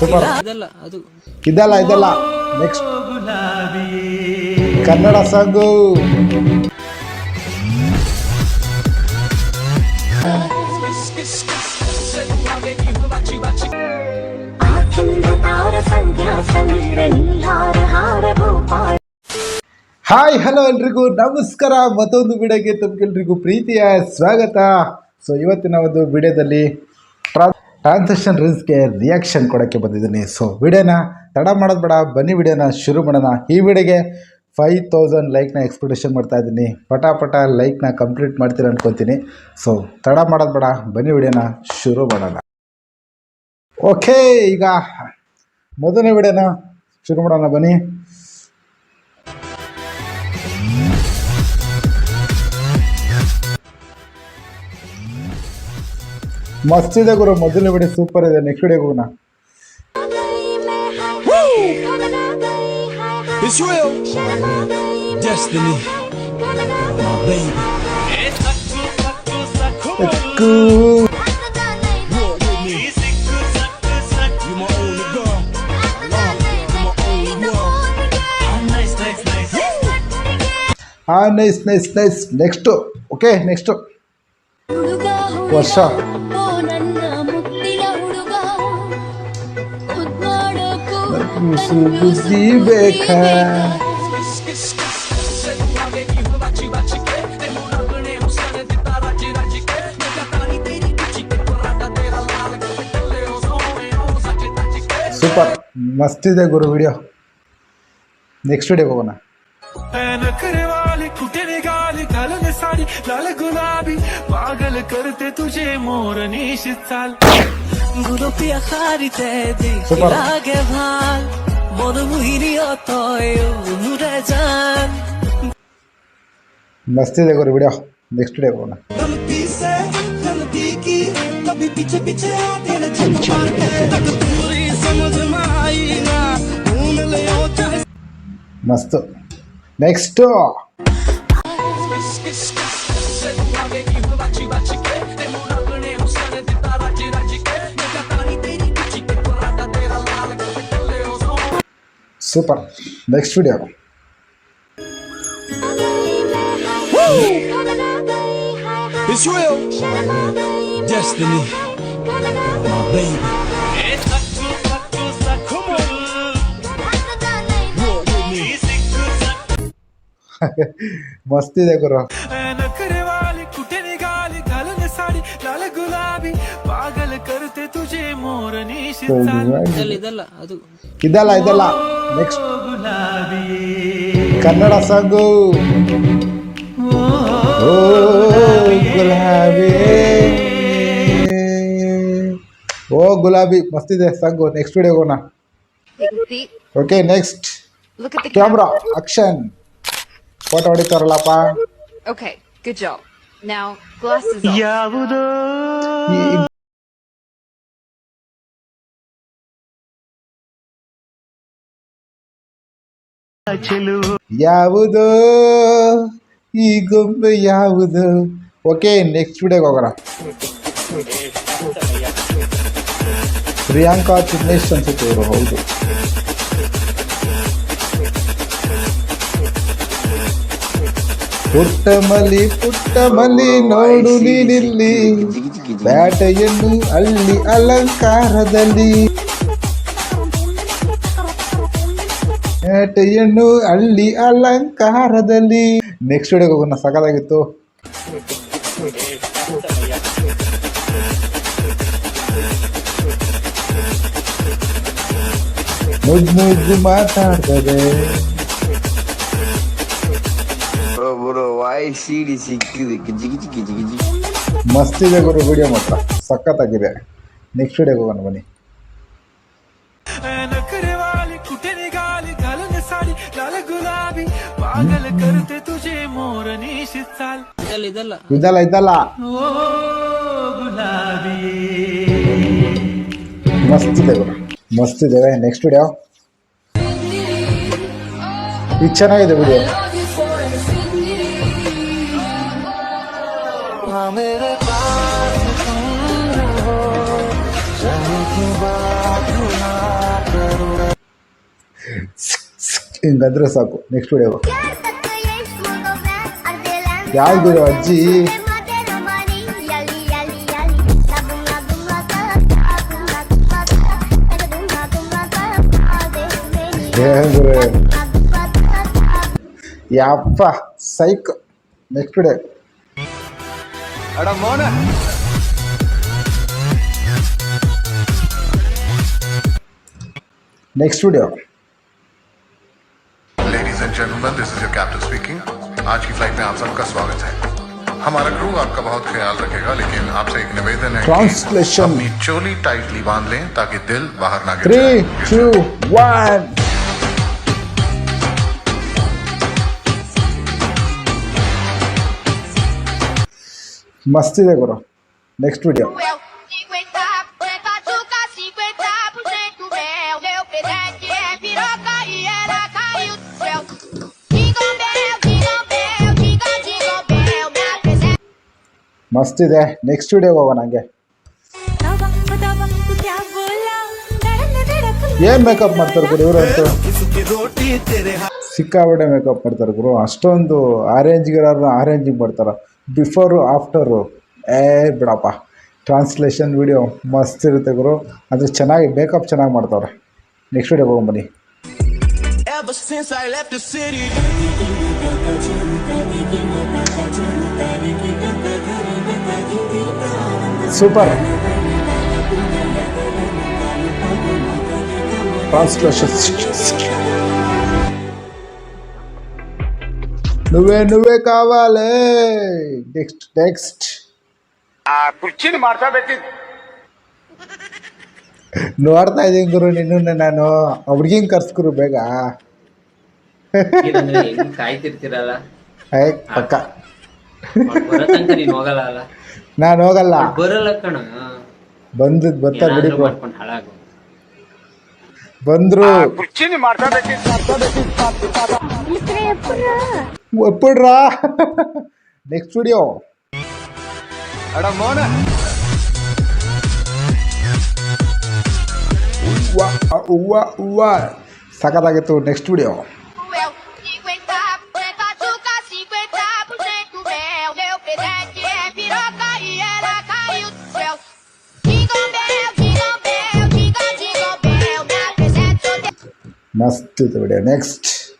Super. ಇದೆಲ್ಲ ಅದು. ಇದಲ್ಲ ಇದಲ್ಲ. Next Kannada song. Hi hello ಎಲ್ರಿಗೂ. ನಮಸ್ಕಾರ. ಮತ್ತೊಂದು ವಿಡಿಯೋಗೆ ತಮಗೆಲ್ರಿಗೂ ಪ್ರೀತಿಯ ಸ್ವಾಗತ. ಸೊ ಇವತ್ತಿನ ಒಂದು ವಿಡಿಯೋದಲ್ಲಿ ಟ್ರಾನ್ಸಾಕ್ಷನ್ ರಿಸ್ಕ್ಗೆ ರಿಯಾಕ್ಷನ್ ಕೊಡೋಕ್ಕೆ ಬಂದಿದ್ದೀನಿ. ಸೊ ವಿಡಿಯೋನ ತಡ ಮಾಡೋದು ಬೇಡ. ಬನ್ನಿ ವಿಡಿಯೋನ ಶುರು ಮಾಡೋಣ. ಈ ವಿಡಿಯೋಗೆ ಫೈವ್ ತೌಸಂಡ್ ಲೈಕ್ನ ಎಕ್ಸ್ಪೆಕ್ಟೇಷನ್ ಮಾಡ್ತಾ ಇದ್ದೀನಿ. ಪಟಾಪಟ ಪಟ ಲೈಕ್ನ ಕಂಪ್ಲೀಟ್ ಮಾಡ್ತೀರ ಅನ್ಕೊತೀನಿ. ಸೊ ತಡ ಮಾಡೋದು ಬೇಡ. ಬನ್ನಿ ವಿಡಿಯೋನ ಶುರು ಮಾಡೋಣ. ಓಕೆ ಈಗ ಮೊದಲನೇ ವಿಡಿಯೋನ ಶುರು ಮಾಡೋಣ ಬನ್ನಿ. ಮಸ್ತ್ ಇದೆ ಗುರು ಮೊದಲನೇ ವಿಡಿಯೋ ಸೂಪರ್ ಇದೆ ನೆಕ್ಸ್ಟ್ ವಿಡಿಯೋಗೆ ಹೋಗೋಣ It's real. Destiny. My baby. ಎಕ್ಕು. Walk with me. You my only girl. You my only ಮಾಡೋಕು ಕನ್ಸು ಬುದ್ಧಿ ಬೇಕಾ ಸೂಪರ್ ಮಸ್ತ್ ಇದೆ ಗುರು ವಿಡಿಯೋ ನೆಕ್ಸ್ಟ್ ವಿಡಿಯೋಗೆ ಹೋಗೋಣ नखरे वाली कुठे निघाली घालून साडी लाल गुलाबी पागल करते तुझे मोर निशित चाल গুলো পিয়া খারিতে দেখি লাগে ভালো মরুভূমি অতয় मस्ती देखो रे बढ़िया नेक्स्ट डे कोना गलती से गलती की पीछे समझ में ना मस्त next super next video It's real. Destiny. My baby. Come on. ಗುಲಾಬಿ ಪಾಗಲ ತುಜೆ ನೆಕ್ಸ್ಟ್ ಕನ್ನಡ ಸಾಂಗು. ಓ ಗುಲಾಬಿ ಓ ಗುಲಾಬಿ ಮಸ್ತಿದೆ song. Next video okay next camera action photo ಹೊಡಿತಾರಲ್ಲಪ್ಪ. Okay good job Now, glasses off. ಯಾವುದೋ ಈ- ಚೆಲುವು ಯಾವುದೋ ಈ ಗೊಂಬೆ ಯಾವುದು ಓಕೆ ನೆಕ್ಸ್ಟ್ ವಿಡಿಯೋಗೆ ಹೋಗೋಣ ಪ್ರಿಯಾಂಕಾ ಚಿನ್ನೇಶ್ ಅನ್ಸುತ್ತೆ ಇವರು ಹೌದು ಪುಟ್ಟ ಮಲಿ ಪುಟ್ಟ ಮಲಿ ನೋಡು ನೀನಿಲ್ಲಿ. ಬ್ಯಾಟೆಯನ್ನು ಅಲ್ಲಿ ಅಲಂಕಾರದಲ್ಲಿ. ಬ್ಯಾಟೆಯನ್ನು ಅಲ್ಲಿ ಅಲಂಕಾರದಲ್ಲಿ. ನೆಕ್ಸ್ಟ್ ವಿಡಿಯೋಗೆ ಹೋಗೋಣ, ಸಕಲಾಗಿತ್ತು. ಮುದ್ದು ಮುದ್ದು ಮಾತಾಡ್ತದೆ. ಸಿಡಿ ಸಿಕ್ಕಿದೆ. ಗಿಜಿ ಗಿಜಿ ಗಿಜಿ ಗಿಜಿ ಮಸ್ತಿದೆ ಗುರು ವಿಡಿಯೋ ಮಾತ್ರ. ಸಖತ್ತಾಗಿದೆ. ನೆಕ್ಸ್ಟ್ ವಿಡಿಯೋ ಹೋಗೋಣ ಬನ್ನಿ. ಇದಲ್ಲ ಇದಲ್ಲ. ಮಸ್ತ್ ಇದೆ ಗುರು. ಮಸ್ತ್ ಇದಾವೆ ನೆಕ್ಸ್ಟ್ ವಿಡಿಯೋ ಇದು ಚೆನ್ನಾಗಿದೆ ವಿಡಿಯೋ ನಗ ಅದೇ ಮೇನಿ ಹೇಗ್ರೆ ನಗುಮ್ ನಗುಮ್ ನಗ ಯಪ್ಪ ಸೈಕ್ next video next video ladies and gentleman this is your captain speaking आज की फ़्लाइट में आप सबका स्वागत है। हमारा क्रू आपका बहुत ख्याल रखेगा लेकिन आपसे एक निवेदन है ट्रांसलेशन अपनी चोली टाइटली बाँध लें ताकि दिल बाहर ना गिरे थ्री टू वन मस्ती देखो नेक्स्ट वीडियो ಮಸ್ತ್ ಇದೆ. ನೆಕ್ಸ್ಟ್ ವಿಡಿಯೋ ಹೋಗೋಣ ನಂಗೆ ಏನ್ ಮೇಕಪ್ ಮಾಡ್ತಾರೆ ಗುರು ಇವರಂತೂ ಸಿಕ್ಕಾಬಡೆ ಮೇಕಪ್ ಮಾಡ್ತಾರೆ ಗುರು. ಅಷ್ಟೊಂದು ಆರೆಂಜ್ಗಿರೋರು ಆರೇಂಜಿಂಗ್ ಮಾಡ್ತಾರ. ಬಿಫೋರು ಆಫ್ಟರು ಏ, ಬಿಡಪ್ಪ. ಟ್ರಾನ್ಸ್ಲೇಷನ್ ವಿಡಿಯೋ ಮಸ್ತ್ ಇರುತ್ತೆ ಗುರು. ಅಂದರೆ ಚೆನ್ನಾಗಿ ಮೇಕಪ್ ಚೆನ್ನಾಗಿ ಮಾಡ್ತಾವ್ರೆ. Next video company Ever since I left the city Super Translation నువ్వే నువ్వే కావాలి నెక్స్ట్ నెక్స్ట్ ఆ కుర్చీని మార్చబెట్టి ನೋಡ್ತಾ ಇದ್ದೀನಿ ಗುರು ನಿನ್ನ ನಾನು. ಹುಡ್ಗಿನ ಕರ್ಸ್ಕರು ಬೇಗ. ಕಾಯ್ತಿರ್ತೀರಲ್ಲ? ಏ ಪಕ್ಕ. ನೀನ್ ಹೋಗಲ್ಲ ಅಲ್ಲ? ನಾನು ಹೋಗಲ್ಲ. ಬರಲ್ಲ ಕಣ. ಬಂದು ಬರ್ತಾ ಬಿಡಿ ಮಾಡ್ಕೊಂಡು ಹಾಳಾಗು. ಬಂದ್ರು. ಒಪ್ಪಿಡ್ರಾ? ನೆಕ್ಸ್ಟ್ ವಿಡಿಯೋ ಅಡ ಹೂವ uá, uá. Saca daqui tu next video. Must do the next.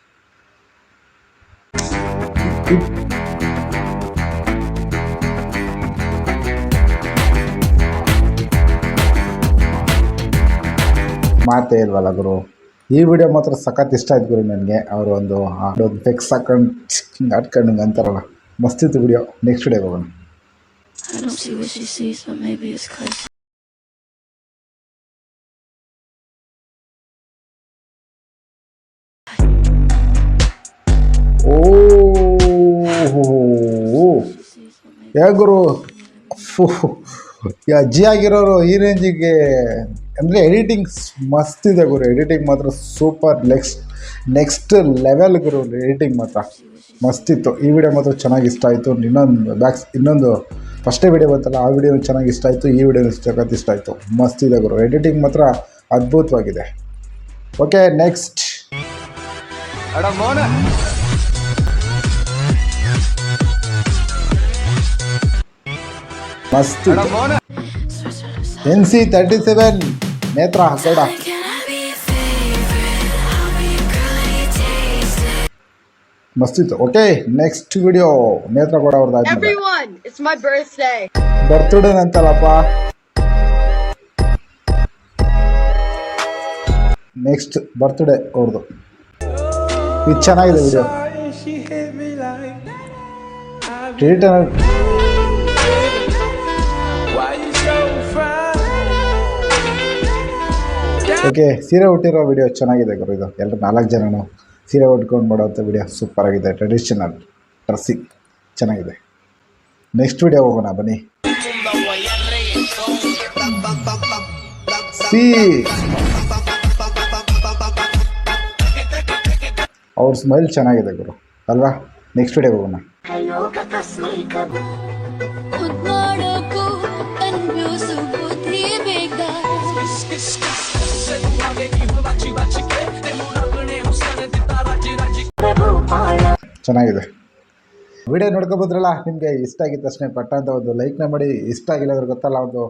ಮಾತೇ ಇಲ್ವಲ್ಲ ಗುರು? ಈ ವಿಡಿಯೋ ಮಾತ್ರ ಸಖತ್ ಇಷ್ಟ ಆಯ್ತು ಗುರು ನನಗೆ. ಅವರು ಒಂದು ಒಂದು ಫೆಕ್ಸ್ ಹಾಕೊಂಡು ಹಿಂಗೆ ಆಡ್ಕೊಂಡು ಅಂತಾರಲ್ಲ ಮಸ್ತಿತ್ತು ವಿಡಿಯೋ ನೆಕ್ಸ್ಟ್ ವಿಡಿಯೋ ಹೋಗೋಣ. I don't see what she sees, but maybe it's cause ಓ ಯಾ ಗುರು? ಫು, ಈ ಅಜ್ಜಿ ಆಗಿರೋರು ಈ ರೇಂಜಿಗೆ, ಅಂದರೆ ಎಡಿಟಿಂಗ್ ಮಸ್ತ್ ಇದೆ ಗುರು. ಎಡಿಟಿಂಗ್ ಮಾತ್ರ ಸೂಪರ್ ನೆಕ್ಸ್ಟ್ ನೆಕ್ಸ್ಟ್ ಲೆವೆಲ್ ಗುರು ಎಡಿಟಿಂಗ್ ಮಾತ್ರ ಮಸ್ತಿತ್ತು ಈ ವಿಡಿಯೋ ಮಾತ್ರ ಚೆನ್ನಾಗಿ ಇಷ್ಟ ಆಯಿತು. ಇನ್ನೊಂದು ಬ್ಯಾಕ್ಸ್ ಇನ್ನೊಂದು ಫಸ್ಟೇ ವಿಡಿಯೋ ಬಂತಲ್ಲ, ಆ ವಿಡಿಯೋ ಚೆನ್ನಾಗಿ ಇಷ್ಟ ಆಯಿತು. ಈ ವಿಡಿಯೋ ಜಗತ್ತು ಇಷ್ಟ ಆಯಿತು. ಮಸ್ತ್ ಇದೆ ಗುರು. ಎಡಿಟಿಂಗ್ ಮಾತ್ರ ಅದ್ಭುತವಾಗಿದೆ. ಓಕೆ ನೆಕ್ಸ್ಟ್ ಮಸ್ತ್ N C thirty seven Netra Gowda ಮಸ್ತಿತ್ತು okay next video Netra ಕೂಡ ಅವ್ರದ್ದು. ಬರ್ತ್ಡೇ ಅಂತಲ್ಲಪ್ಪ ನೆಕ್ಸ್ಟ್ ಬರ್ತ್ಡೇ ಅವ್ರದ್ದು. ಇದು ಚೆನ್ನಾಗಿದೆ ವಿಡಿಯೋ She ಓಕೆ, ಸೀರೆ ಉಟ್ಟಿರೋ ವಿಡಿಯೋ ಚೆನ್ನಾಗಿದೆ ಗುರು ಇದು. ಎಲ್ಲರೂ ನಾಲ್ಕು ಜನನು ಸೀರೆ ಉಟ್ಕೊಂಡು ಮಾಡೋವಂಥ ವಿಡಿಯೋ ಸೂಪರ್ ಆಗಿದೆ. ಟ್ರೆಡಿಷನಲ್ ಡ್ರೆಸ್ಸಿಂಗ್ ಚೆನ್ನಾಗಿದೆ. ನೆಕ್ಸ್ಟ್ ವಿಡಿಯೋ ಹೋಗೋಣ, ಬನ್ನಿ. ಸಿ ಅವ್ರ ಸ್ಮೈಲ್ ಚೆನ್ನಾಗಿದೆ ಗುರು. ಅಲ್ವಾ? ನೆಕ್ಸ್ಟ್ ವಿಡಿಯೋ ಹೋಗೋಣ. ಚೆನ್ನಾಗಿದೆ. ವಿಡಿಯೋ ನೋಡ್ಕೊಬೋದ್ರಲ್ಲ? ನಿಮಗೆ ಇಷ್ಟ ಆಗಿದ್ದ ತಕ್ಷಣ ಪಟ್ಟ ಅಂತ ಒಂದು ಲೈಕ್ನ ಮಾಡಿ. ಇಷ್ಟ ಆಗಿಲ್ಲ ಅಂದ್ರೆ ಗೊತ್ತಲ್ಲ, ಒಂದು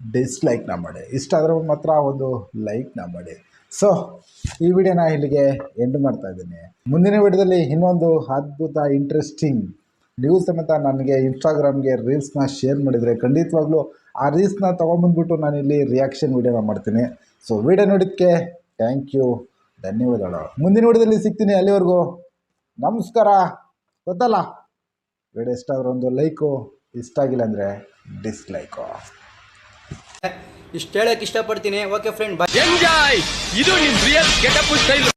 ಡಿಸ್ಲೈಕ್ನ ಮಾಡಿ. ಇಷ್ಟ ಆದ್ರೆ ಮಾತ್ರ ಒಂದು ಲೈಕ್ನ ಮಾಡಿ. ಸೊ ಈ ವಿಡಿಯೋನ ಇಲ್ಲಿಗೆ ಎಂಡ್ ಮಾಡ್ತಾ ಇದ್ದೀನಿ. ಮುಂದಿನ ವಿಡಿಯೋದಲ್ಲಿ ಇನ್ನೊಂದು ಅದ್ಭುತ ಇಂಟ್ರೆಸ್ಟಿಂಗ್ ನ್ಯೂಸ್ ಸಮೇತ ನನಗೆ ಇನ್ಸ್ಟಾಗ್ರಾಮ್ಗೆ ರೀಲ್ಸ್ನ ಶೇರ್ ಮಾಡಿದರೆ ಖಂಡಿತವಾಗ್ಲೂ ಆ ರೀಲ್ಸ್ನ ತೊಗೊಂಬಂದ್ಬಿಟ್ಟು ನಾನು ಇಲ್ಲಿ ರಿಯಾಕ್ಷನ್ ವಿಡಿಯೋನ ಮಾಡ್ತೀನಿ. ಸೊ ವಿಡಿಯೋ ನೋಡಿದ್ದಕ್ಕೆ ಥ್ಯಾಂಕ್ ಯು ಧನ್ಯವಾದಗಳು. ಮುಂದಿನ ವಿಡಿಯೋದಲ್ಲಿ ಸಿಗ್ತೀನಿ ಅಲ್ಲಿವರೆಗೂ. ನಮಸ್ಕಾರ. ಗೊತ್ತಲ್ಲ? ವಿಡಿಯೋ ಇಷ್ಟ ಆದರೆ ಒಂದು ಲೈಕು ಇಷ್ಟ ಆಗಿಲ್ಲ ಅಂದರೆ ಡಿಸ್ಲೈಕು ಇಷ್ಟು ಹೇಳಕ್ಕೆ ಇಷ್ಟಪಡ್ತೀನಿ. ಓಕೆ ಫ್ರೆಂಡ್ ಎಂಜಾಯ್ ಇದು ನಿಮ್ಮ ರಿಯಲ್ ಗೆಟಪ್ ಸ್ಟೈಲ್